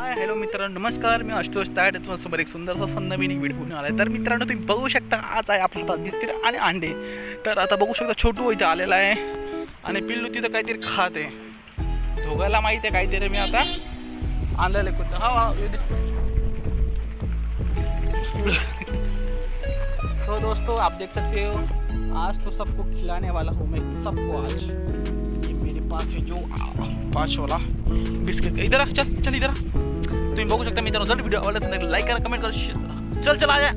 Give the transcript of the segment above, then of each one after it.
Hi hello मित्रांनो नमस्कार. मी अष्टोष ताट तुमच्यासमोर एक सुंदरसा सन एक व्हिडिओ घेऊन आला आहे तर मित्रांनो तुम्ही बघू शकता आज आहे आपल्या हातात बिस्किट आणि अंडे. तर आता बघू शकता छोटू इथे आलेला आहे आणि पिल्लू तिथं काहीतरी खात आहे. दोघाला माहिती आहे काहीतरी मी आता आणलेलं आहे कुठं. हा हा येऊ तो दोस्तों आप देख सकते हो आज तो सबको खिलाने वाला हूँ मैं सबको आज. ये मेरे पास है जो आ, पाँच वाला बिस्किट इधर आ, चल चल इधर आ. तुम्ही बघू शकता मित्रांनो. जर व्हिडिओ आवडला तर लाईक करा कमेंट करा करा. चल चल आया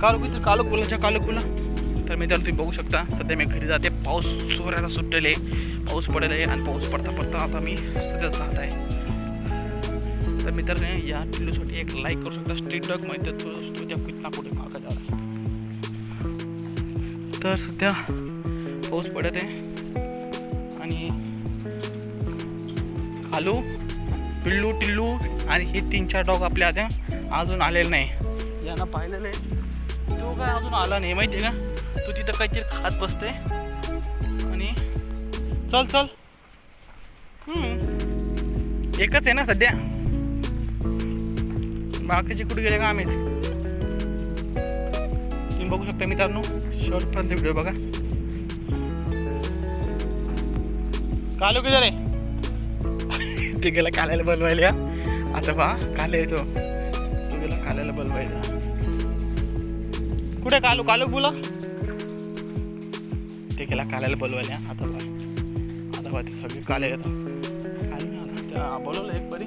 कालू तर कालू बोलायच्या कालू बोला तर मित्रांनो तुम्ही बघू शकता सध्या मी घरी जाते. पाऊस जोराचा सुटलेले पाऊस पडेल आहे आणि पाऊस पडता पडता आता मी सध्या जात आहे. तर मित्रांनो या व्हिडिओसाठी एक लाईक करू शकता. स्ट्रीट डॉग माहिती तो तुझ्या कितना कुठे मागा जा तर सध्या पाऊस पडत आहे. आणि खालू पिल्लू टिल्लू आणि हे तीन चार डॉग आपल्या आता अजून आलेले नाही. यांना पाहिलेलं आहे तो काय अजून आला नाही माहिती आहे का? तू तिथं काहीतरी खात बसते आणि चल चल. एकच आहे ना सध्या? बाकीचे कुठे गेले का आम्हीच? तुम्ही बघू शकता मित्रांनो शेवटपर्यंत व्हिडिओ बघा. कालो किती रे तू गेला काल्याला बनवायला आता पहा काले येतो. तू गेला काल्याला बनवायला कुठे कालू? कालू बोला. ते गेला काल्याला बोलवायला. आता पहा आता पहा ते सगळे काले येतात. काले बोलवलं एक बरी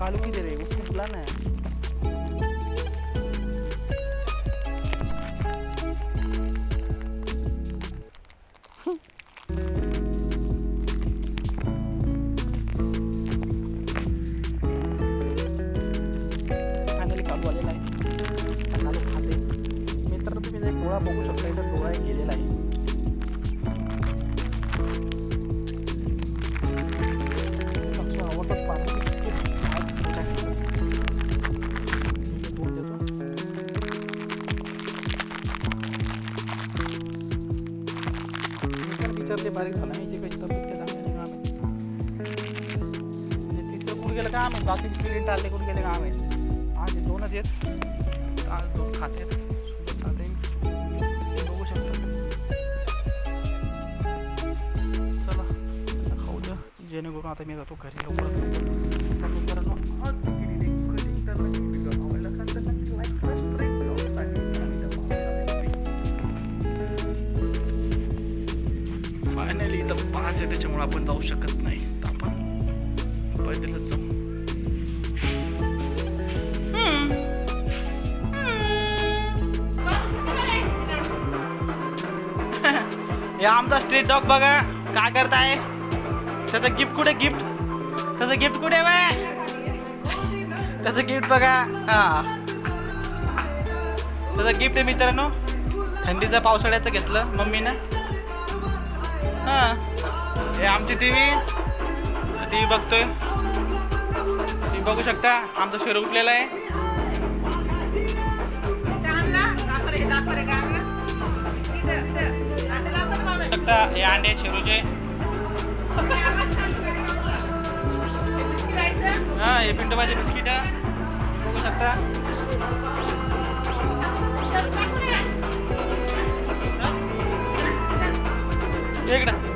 कालू किती रे? उठला नाही. फायनली कालू आलेला आहे कालू खाते. मित्र तुम्ही जर डोळा बघू शकता इथं डोळा एक गेलेला आहे. आमचं आवडतं पाणी बिस्किट आज पोटासाठी. मी दोन देतो. मी पण विचारते बारीक झाला नाही जे काही तब्येत काय चांगली नाही का आम्ही म्हणजे तिसरं कुठे गेलं का आम्ही बाकी पिढी टाळले कुठे गेले का आम्ही आज हे दोनच आहेत. आज दोन खाते खाते बघू शकता. चला खाऊ द्या. जेणेकरून आता मी जातो घरी लवकर. तर तर फायनली इथं पाच आहे त्याच्यामुळे आपण जाऊ शकत नाही. तर आपण पैदलच जाऊ. हे आमचा स्ट्रीट डॉग बघा काय करताय? त्याचं गिफ्ट कुठे गिफ्ट त्याचं गिफ्ट कुठे बाय? त्याचं गिफ्ट बघा. हा. त्याचं गिफ्ट आहे मित्रांनो. थंडीचं पावसाळ्याचं घेतलं मम्मीनं. हां. हे आमची टी व्ही टी व्ही बघतोय. तुम्ही बघू शकता. आमचा शेर उठलेला आहे. शकता हे अंडे शिरूचे. हा हे पिंटोबाचे बिस्किट. बघू शकता. इकडं.